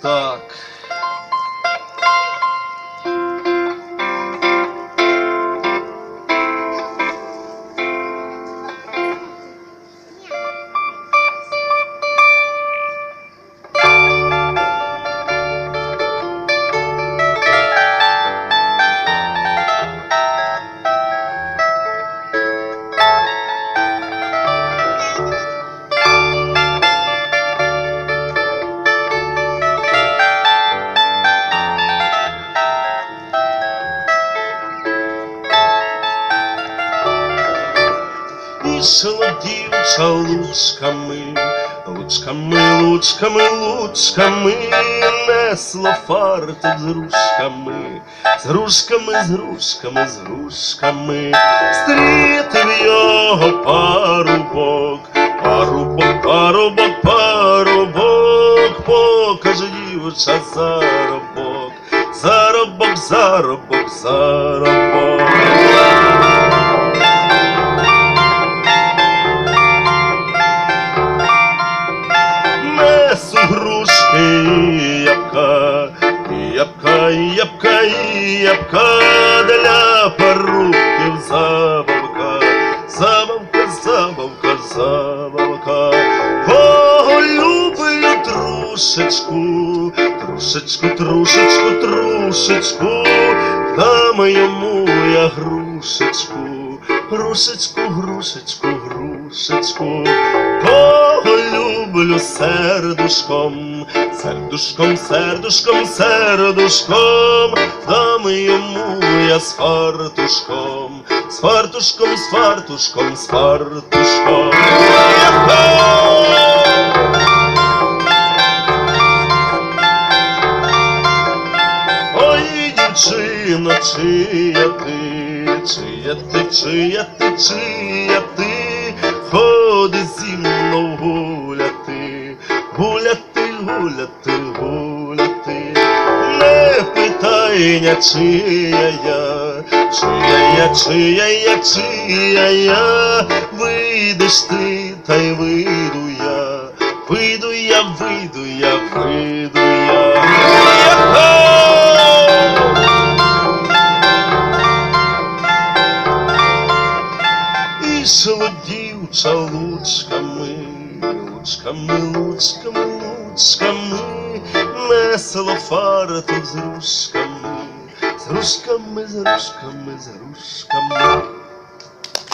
呃 Ішла дівча лучками, лучками, лучками, лучками, несло фартук з грушками, з грушками, з грушками, з грушками, стрітив його парубок, парубок, парубок, парубок, покаже дівча заробок, заробок, заробок, заробок. Ябка, ябка, ябка для парубків забавка, забавка, забавка, забавка. Кого люблю трушечку, трушечку, трушечку, трушечку, дам йому я грушечку, грушечку, грушечку, грушечку. Кого люблю сердушком, сердушком, сердушком, сердушком, дам йому я з фартушком, з фартушком, з фартушком, з фартушком. Ой, дівчино, чия ти, чия ти, чия ти, чия ти, зі мною гуляти, гуляти, гуляти, гуляти, не питай, ня, чия я, чия я, чия я, чия я, вийдеш ти, та й вийду я, вийду я, вийду я, вийду я. Яха! Ішло дівча лучками, лучками, лучками, лучками, несло фартук з грушками, з грушками, з грушками, з грушками.